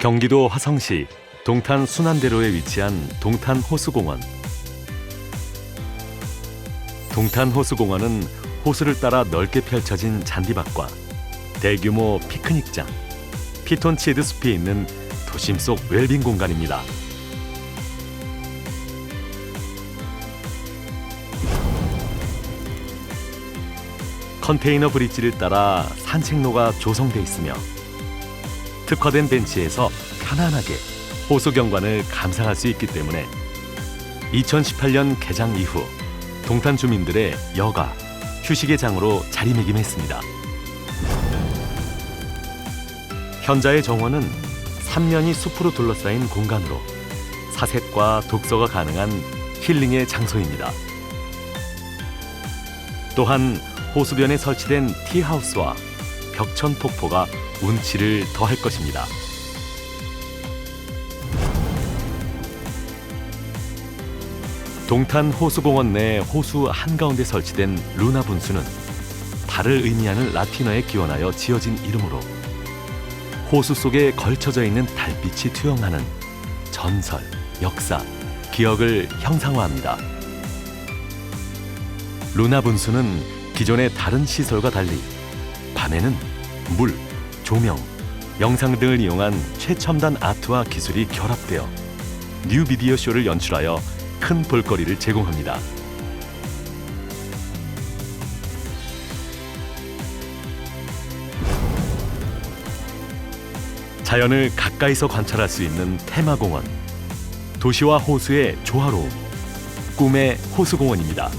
경기도 화성시 동탄 순환대로에 위치한 동탄 호수공원. 동탄 호수공원은 호수를 따라 넓게 펼쳐진 잔디밭과 대규모 피크닉장, 피톤치드 숲이 있는 도심 속 웰빙 공간입니다. 컨테이너 브릿지를 따라 산책로가 조성돼 있으며 특화된 벤치에서 편안하게 호수 경관을 감상할 수 있기 때문에 2018년 개장 이후 동탄 주민들의 여가, 휴식의 장으로 자리매김했습니다. 현자의 정원은 3년이 숲으로 둘러싸인 공간으로 사색과 독서가 가능한 힐링의 장소입니다. 또한 호수변에 설치된 티하우스와 벽천 폭포가 운치를 더할 것입니다. 동탄 호수공원 내 호수 한가운데 설치된 루나 분수는 달을 의미하는 라틴어에 기원하여 지어진 이름으로 호수 속에 걸쳐져 있는 달빛이 투영하는 전설, 역사, 기억을 형상화합니다. 루나 분수는 기존의 다른 시설과 달리 밤에는 물, 조명, 영상 등을 이용한 최첨단 아트와 기술이 결합되어 뉴미디어 쇼를 연출하여 큰 볼거리를 제공합니다. 자연을 가까이서 관찰할 수 있는 테마공원. 도시와 호수의 조화로움. 꿈의 호수공원입니다.